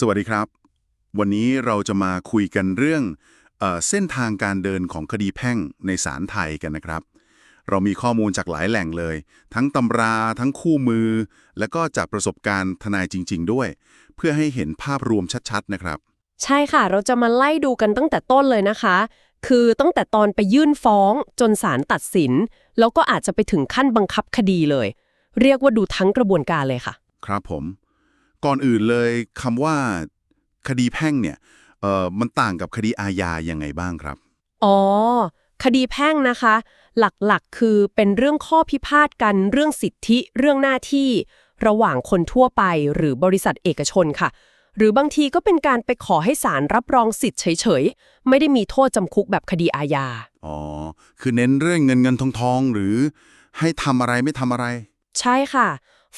สวัสดีครับ วันนี้เราจะมาคุยกันเรื่องเออเส้นทางการเดินของคดีแพ่งในศาลไทยกันนะครับ เรามีข้อมูลจากหลายแหล่งเลย ทั้งตำราทั้งคู่มือ และก็จากประสบการณ์ทนายจริง ๆ ด้วย เพื่อให้เห็นภาพรวมชัดๆนะครับ ใช่ค่ะ เราจะมาไล่ดูกันตั้งแต่ต้นเลยนะคะ คือตั้งแต่ตอนไปยื่นฟ้องจนศาลตัดสิน แล้วก็อาจจะไปถึงขั้นบังคับคดีเลย เรียกว่าดูทั้งกระบวนการเลยค่ะ ครับผม ก่อนอื่นเลยคำว่าคดีแพ่งเนี่ยเออมันต่างกับคดีอาญายังไงบ้างครับ อ๋อ คดีแพ่งนะคะ หลักๆ คือเป็นเรื่องข้อพิพาทกันเรื่องสิทธิเรื่องหน้าที่ ระหว่างคนทั่วไปหรือบริษัทเอกชนค่ะ หรือบางทีก็เป็นการไปขอให้ศาลรับรองสิทธิ์เฉยๆ ไม่ได้มีโทษจำคุกแบบคดีอาญา อ๋อ คือเน้นเรื่องเงินเงินทองทองหรือให้ทำอะไรไม่ทำอะไร ใช่ค่ะ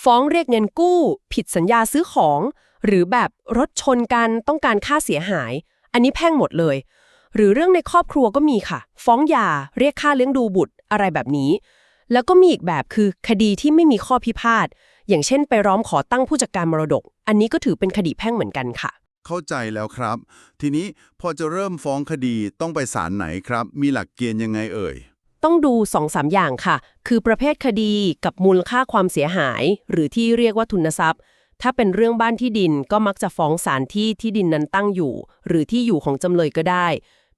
ฟ้องเรียกเงินกู้ ผิดสัญญาซื้อของ หรือแบบรถชนกันต้องการค่าเสียหาย อันนี้แพ่งหมดเลย หรือเรื่องในครอบครัวก็มีค่ะ ฟ้องหย่าเรียกค่าเลี้ยงดูบุตรอะไรแบบนี้ แล้วก็มีอีกแบบคือคดีที่ไม่มีข้อพิพาทอย่างเช่นไปร้องขอตั้งผู้จัดการมรดก อันนี้ก็ถือเป็นคดีแพ่งเหมือนกันค่ะ เข้าใจแล้วครับ ทีนี้พอจะเริ่มฟ้องคดีต้องไปศาลไหนครับ มีหลักเกณฑ์ยังไงเอ่ย ต้องดู2อสามอย่างค่ะ คือประเภทคดีกับมูลค่าความเสียหาย หรือที่เรียกว่าทุนทรัพย์ ถ้าเป็นเรื่องบ้านที่ดินก็มักจะฟ้องศาลที่ที่ดินนั้นตั้งอยู่ หรือที่อยู่ของจำเลยก็ได้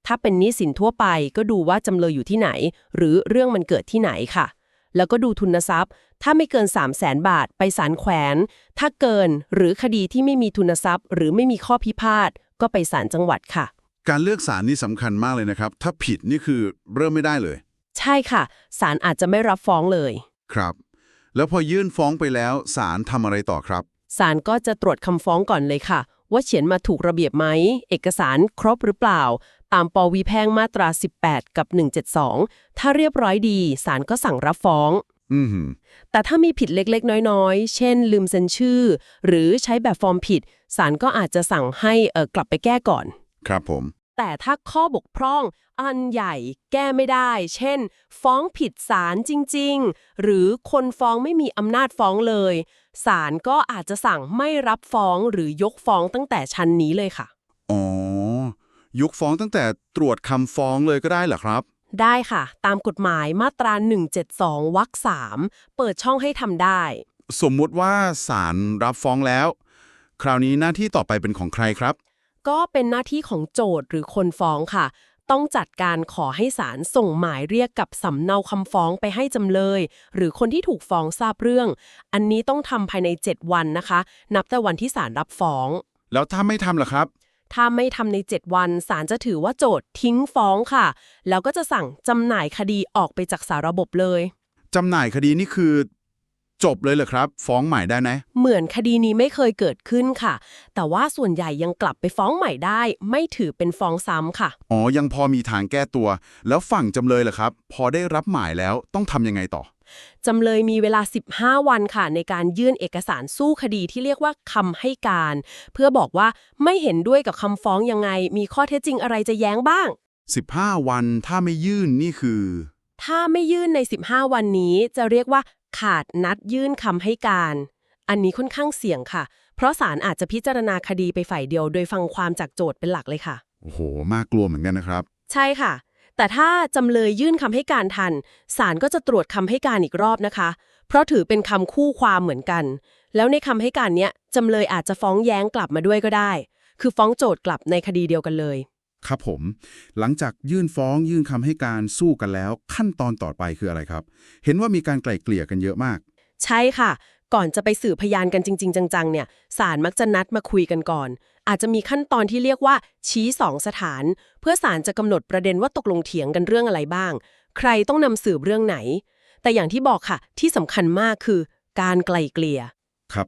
ถ้าเป็นหนี้สินทั่วไปก็ดูว่าจำเลยอยู่ที่ไหน หรือเรื่องมันเกิดที่ไหนค่ะ แล้วก็ดูทุนทรัพย์ ถ้าไม่เกิน 3 0 0แสนบาทไปศาลแขวน ถ้าเกินหรือคดีที่ไม่มีทุนทรัพย์ หรือไม่มีข้อพิพาทก็ไปศาลจังหวัดค่ะ การเลือกศาลนี่สำคัญมากเลยนะครับ ถ้าผิดนี่คือเริ่มไม่ได้เลย ใช่ค่ะ ศาลอาจจะไม่รับฟ้องเลย ครับ แล้วพอยื่นฟ้องไปแล้วศาลทำอะไรต่อครับ ศาลก็จะตรวจคำฟ้องก่อนเลยค่ะ ว่าเขียนมาถูกระเบียบไหม เอกสารครบหรือเปล่า ตามปวีแพ่งมาตรา 18 กับ 172 ถ้าเรียบร้อยดีศาลก็สั่งรับฟ้อง อือหือแต่ถ้ามีผิดเล็กๆ น้อยๆ เช่น ลืมเซ็นชื่อ หรือใช้แบบฟอร์มผิดศาลก็อาจจะสั่งให้เออกลับไปแก้ก่อน ครับผม แต่ถ้าข้อบกพร่อง อันใหญ่แก้ไม่ได้ เช่น ฟ้องผิดศาลจริง ๆ หรือคนฟ้องไม่มีอำนาจฟ้องเลยศาลก็อาจจะสั่งไม่รับฟ้องหรือยกฟ้องตั้งแต่ชั้นนี้เลยค่ะ อ๋อ ยกฟ้องตั้งแต่ตรวจคำฟ้องเลยก็ได้เหรอครับ ได้ค่ะ ตามกฎหมายมาตรา 172 วรรค3เปิดช่องให้ทำได้ สมมุติว่าศาลรับฟ้องแล้ว คราวนี้หน้าที่ต่อไปเป็นของใครครับก็เป็นหน้าที่ของโจทย์หรือคนฟ้องค่ะ ต้องจัดการขอให้ศาลส่งหมายเรียกกับสำเนาคำฟ้องไปให้จำเลย หรือคนที่ถูกฟ้องทราบเรื่อง อันนี้ต้องทำภายใน 7 วันนะคะ นับแต่วันที่ศาลรับฟ้อง แล้วถ้าไม่ทำล่ะครับ ถ้าไม่ทำใน 7 วันศาลจะถือว่าโจทย์ทิ้งฟ้องค่ะ แล้วก็จะสั่งจำหน่ายคดีออกไปจากสาระบบเลยจำหน่ายคดีนี่คือ จบเลยเหรอครับ ฟ้องใหม่ได้ไหมเหมือนคดีนี้ไม่เคยเกิดขึ้นค่ะ แต่ว่าส่วนใหญ่ยังกลับไปฟ้องใหม่ได้ ไม่ถือเป็นฟ้องซ้ำค่ะ อ๋อ ยังพอมีทางแก้ตัว แล้วฝั่งจำเลยล่ะครับ พอได้รับหมายแล้วต้องทำยังไงต่อ จำเลยมีเวลา 15 วันค่ะ ในการยื่นเอกสารสู้คดีที่เรียกว่าคำให้การ เพื่อบอกว่าไม่เห็นด้วยกับคำฟ้องยังไง มีข้อเท็จจริงอะไรจะแย้งบ้าง 15 วันถ้าไม่ยื่นนี่คือ ถ้าไม่ยื่นใน 15 วันนี้จะเรียกว่า ขาดนัดยื่นคำให้การ อันนี้ค่อนข้างเสี่ยงค่ะ เพราะศาลอาจจะพิจารณาคดีไปฝ่ายเดียว โดยฟังความจากโจทย์เป็นหลักเลยค่ะ โอ้โหมากกลัวเหมือนกันนะครับ ใช่ค่ะ แต่ถ้าจำเลยยื่นคำให้การทันศาลก็จะตรวจคำให้การอีกรอบนะคะ เพราะถือเป็นคำคู่ความเหมือนกัน แล้วในคำให้การเนี้ยจำเลยอาจจะฟ้องแย้งกลับมาด้วยก็ได้ คือฟ้องโจทย์กลับในคดีเดียวกันเลย ครับผม หลังจากยื่นฟ้องยื่นคำให้การสู้กันแล้ว ขั้นตอนต่อไปคืออะไรครับ เห็นว่ามีการไกล่เกลี่ยกันเยอะมาก ใช่ค่ะ ก่อนจะไปสืบพยานกันจริง ๆ จังๆเนี่ยศาลมักจะนัดมาคุยกันก่อน อาจจะมีขั้นตอนที่เรียกว่าชี้สองสถาน เพื่อศาลจะกำหนดประเด็นว่าตกลงเถียงกันเรื่องอะไรบ้าง ใครต้องนำสืบเรื่องไหน แต่อย่างที่บอกค่ะ ที่สำคัญมากคือ การไกล่เกลี่ยครับ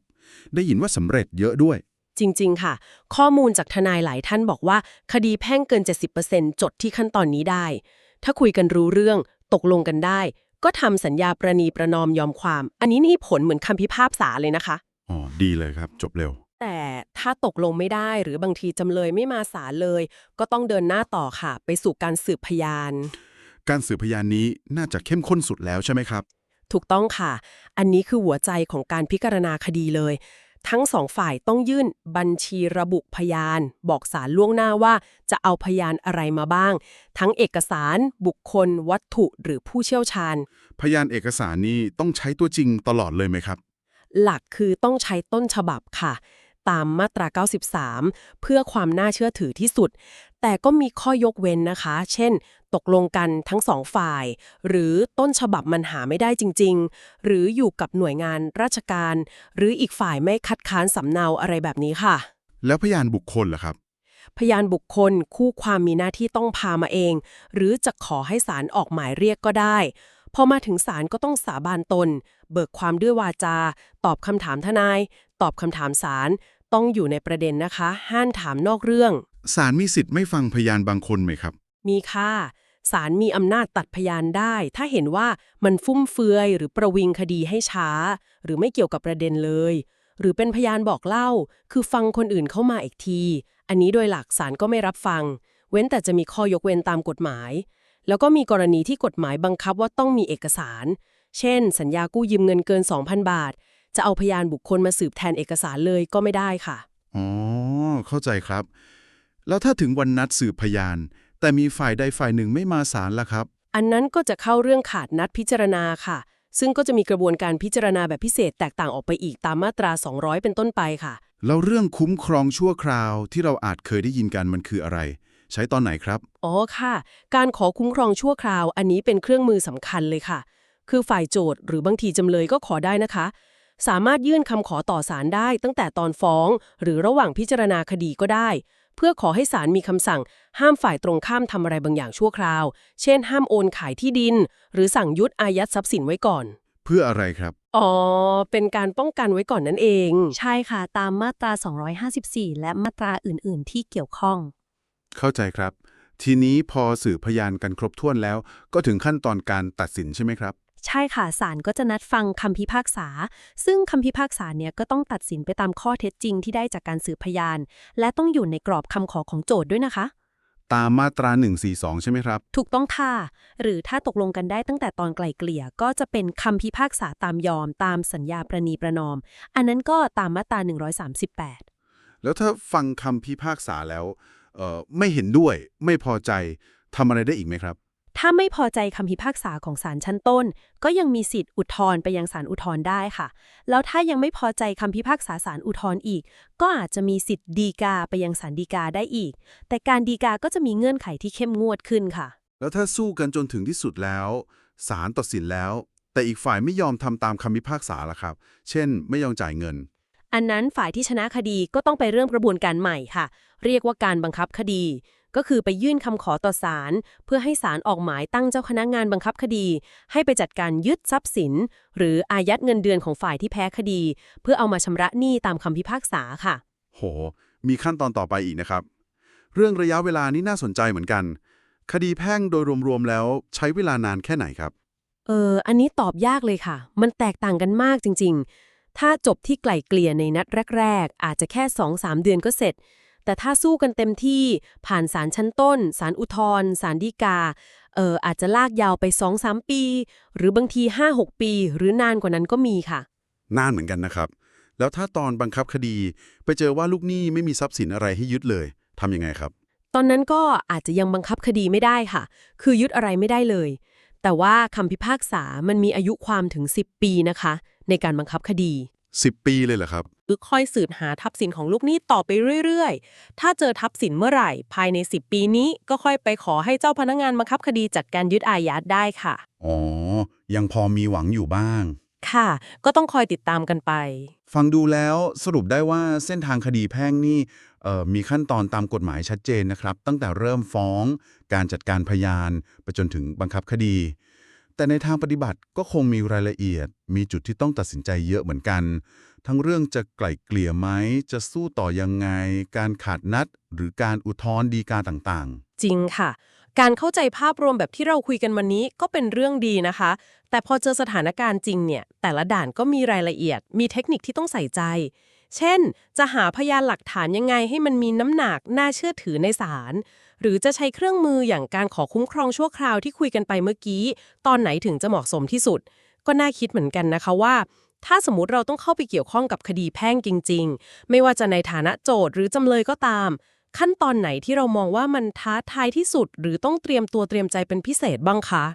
ได้ยินว่าสำเร็จเยอะด้วย จริง ๆ ค่ะ ข้อมูลจากทนายหลายท่านบอกว่า คดีแพ่งเกิน 70%จดที่ขั้นตอนนี้ได้ ถ้าคุยกันรู้เรื่อง ตกลงกันได้ ก็ทำสัญญาประนีประนอมยอมความ อันนี้นี่ผลเหมือนคำพิพากษาเลยนะคะ อ๋อ ดีเลยครับ จบเร็ว แต่ถ้าตกลงไม่ได้หรือบางทีจำเลยไม่มาศาลเลย ก็ต้องเดินหน้าต่อค่ะ ไปสู่การสืบพยาน การสืบพยานนี้น่าจะเข้มข้นสุดแล้วใช่ไหมครับ ถูกต้องค่ะ อันนี้คือหัวใจของการพิจารณาคดีเลย ทั้งสองฝ่ายต้องยื่นบัญชีระบุพยาน บอกศาลล่วงหน้าว่าจะเอาพยานอะไรมาบ้าง ทั้งเอกสารบุคคล วัตถุหรือผู้เชี่ยวชาญ พยานเอกสารนี่ต้องใช้ตัวจริงตลอดเลยไหมครับ หลักคือต้องใช้ต้นฉบับค่ะ ตามมาตรา 93 เพื่อความน่าเชื่อถือที่สุด แต่ก็มีข้อยกเว้นนะคะ เช่น ตกลงกันทั้งสองฝ่าย หรือต้นฉบับมันหาไม่ได้จริง ๆ หรืออยู่กับหน่วยงานราชการ หรืออีกฝ่ายไม่คัดค้านสำเนาอะไรแบบนี้ค่ะ แล้วพยานบุคคลล่ะครับ พยานบุคคลคู่ความมีหน้าที่ต้องพามาเอง หรือจะขอให้ศาลออกหมายเรียกก็ได้ พอมาถึงศาลก็ต้องสาบานตน เบิกความด้วยวาจา ตอบคำถามทนาย ตอบคำถามศาลต้องอยู่ในประเด็นนะคะ ห้ามถามนอกเรื่อง ศาลมีสิทธิ์ไม่ฟังพยานบางคนไหมครับ มีค่าศาลมีอำนาจตัดพยานได้ ถ้าเห็นว่ามันฟุ่มเฟือยหรือประวิงคดีให้ช้า หรือไม่เกี่ยวกับประเด็นเลย หรือเป็นพยานบอกเล่า คือฟังคนอื่นเข้ามาอีกที อันนี้โดยหลักศาลก็ไม่รับฟัง เว้นแต่จะมีข้อยกเว้นตามกฎหมาย แล้วก็มีกรณีที่กฎหมายบังคับว่าต้องมีเอกสาร เช่น สัญญากู้ยืมเงินเกิน 2,000 บาท จะเอาพยานบุคคลมาสืบแทนเอกสารเลยก็ไม่ได้ค่ะ อ๋อ เข้าใจครับ แล้วถ้าถึงวันนัดสืบพยาน แต่มีฝ่ายใดฝ่ายหนึ่งไม่มาศาลล่ะครับ อันนั้นก็จะเข้าเรื่องขาดนัดพิจารณาค่ะ ซึ่งก็จะมีกระบวนการพิจารณาแบบพิเศษแตกต่างออกไปอีกตามมาตรา 200 เป็นต้นไปค่ะ แล้วเรื่องคุ้มครองชั่วคราวที่เราอาจเคยได้ยินกันมันคืออะไร ใช้ตอนไหนครับ อ๋อค่ะ การขอคุ้มครองชั่วคราว อันนี้เป็นเครื่องมือสำคัญเลยค่ะ คือฝ่ายโจทย์หรือบางทีจำเลยก็ขอได้นะคะ สามารถยื่นคำขอต่อศาลได้ตั้งแต่ตอนฟ้อง หรือระหว่างพิจารณาคดีก็ได้เพื่อขอให้ศาลมีคำสั่ง ห้ามฝ่ายตรงข้ามทำอะไรบางอย่างชั่วคราว เช่น ห้ามโอนขายที่ดิน หรือสั่งยุดอายัดทรัพย์สินไว้ก่อน เพื่ออะไรครับ อ๋อ เป็นการป้องกันไว้ก่อนนั่นเอง ใช่ค่ะ ตามมาตรา 254 และมาตราอื่น ๆ ที่เกี่ยวข้อง เข้าใจครับ ทีนี้พอสืบพยานกันครบถ้วนแล้ว ก็ถึงขั้นตอนการตัดสินใช่ไหมครับ ใช่ค่ะศาลก็จะนัดฟังคำพิพากษา ซึ่งคำพิพากษาเนี่ยก็ต้องตัดสินไปตามข้อเท็จจริงที่ได้จากการสืบพยาน และต้องอยู่ในกรอบคำขอของโจทย์ด้วยนะคะ ตามมาตรา 142 ใช่ไหมครับ ถูกต้องค่ะ หรือถ้าตกลงกันได้ตั้งแต่ตอนไกล่เกลี่ยก็จะเป็นคำพิพากษาตามยอมตามสัญญาประนีประนอม อันนั้นก็ตามมาตรา 138 แล้วถ้าฟังคำพิพากษาแล้วเอ่อไม่เห็นด้วยไม่พอใจทำอะไรได้อีกไหมครับ ถ้าไม่พอใจคำพิพากษาของศาลชั้นต้น ก็ยังมีสิทธิ์อุทธรณ์ไปยังศาลอุทธรณ์ได้ค่ะ แล้วถ้ายังไม่พอใจคำพิพากษาศาลอุทธรณ์อีก ก็อาจจะมีสิทธิ์ดีกาไปยังศาลฎีกาได้อีก แต่การดีกาก็จะมีเงื่อนไขที่เข้มงวดขึ้นค่ะ แล้วถ้าสู้กันจนถึงที่สุดแล้วศาลตัดสินแล้ว แต่อีกฝ่ายไม่ยอมทำตามคำพิพากษาล่ะครับ เช่น ไม่ยอมจ่ายเงินอันนั้นฝ่ายที่ชนะคดีก็ต้องไปเริ่มกระบวนการใหม่ค่ะ เรียกว่าการบังคับคดี ก็คือไปยื่นคำขอต่อศาลเพื่อให้ศาลออกหมายตั้งเจ้าคณะงานบังคับคดี ให้ไปจัดการยึดทรัพย์สิน หรืออายัดเงินเดือนของฝ่ายที่แพ้คดี เพื่อเอามาชำระหนี้ตามคำพิพากษาค่ะ โห มีขั้นตอนต่อไปอีกนะครับ เรื่องระยะเวลานี่น่าสนใจเหมือนกัน คดีแพ่งโดยรวมๆแล้วใช้เวลานานแค่ไหนครับ เออ อันนี้ตอบยากเลยค่ะ มันแตกต่างกันมากจริง ๆ ถ้าจบที่ไกล่เกลี่ยในนัดแรก ๆ อาจจะแค่ 2-3 เดือนก็เสร็จ แต่ถ้าสู้กันเต็มที่ผ่านศาลชั้นต้นศาลอุทธรณ์ศาลฎีกาเอออาจจะลากยาวไป 2-3 ปี หรือบางที 5-6 ปี หรือนานกว่านั้นก็มีค่ะ นานเหมือนกันนะครับ แล้วถ้าตอนบังคับคดีไปเจอว่าลูกหนี้ไม่มีทรัพย์สินอะไรให้ยึดเลยทำยังไงครับ ตอนนั้นก็อาจจะยังบังคับคดีไม่ได้ค่ะ คือยึดอะไรไม่ได้เลย แต่ว่าคำพิพากษามันมีอายุความถึง 10 ปีนะคะ ในการบังคับคดี 10 ปีเลยเหรอครับหรือค่อยสืบหาทรัพย์สินของลูกหนี้ต่อไปเรื่อยๆ ถ้าเจอทรัพย์สินเมื่อไหร่ ภายใน 10 ปีนี้ก็ค่อยไปขอให้เจ้าพนักงานบังคับคดีจัดการยึดอายัดได้ค่ะ อ๋อ ยังพอมีหวังอยู่บ้าง ค่ะ ก็ต้องคอยติดตามกันไป ฟังดูแล้วสรุปได้ว่าเส้นทางคดีแพ่งนี่เอ่อมีขั้นตอนตามกฎหมายชัดเจนนะครับ ตั้งแต่เริ่มฟ้อง การจัดการพยานไปจนถึงบังคับคดี แต่ในทางปฏิบัติก็คงมีรายละเอียด มีจุดที่ต้องตัดสินใจเยอะเหมือนกัน ทั้งเรื่องจะไกล่เกลี่ยไหม จะสู้ต่อยังไง การขาดนัด หรือการอุทธรณ์ดีกาต่างๆ จริงค่ะ การเข้าใจภาพรวมแบบที่เราคุยกันวันนี้ก็เป็นเรื่องดีนะคะ แต่พอเจอสถานการณ์จริงเนี่ยแต่ละด่านก็มีรายละเอียด มีเทคนิคที่ต้องใส่ใจ เช่น จะหาพยานหลักฐานยังไงให้มันมีน้ำหนักน่าเชื่อถือในศาล หรือจะใช้เครื่องมืออย่างการขอคุ้มครองชั่วคราวที่คุยกันไปเมื่อกี้ ตอนไหนถึงจะเหมาะสมที่สุด ก็น่าคิดเหมือนกันนะคะว่า ถ้าสมมติเราต้องเข้าไปเกี่ยวข้องกับคดีแพ่งจริง ๆ ไม่ว่าจะในฐานะโจทย์หรือจำเลยก็ตาม ขั้นตอนไหนที่เรามองว่ามันท้าทายที่สุด หรือต้องเตรียมตัวเตรียมใจเป็นพิเศษบ้างคะ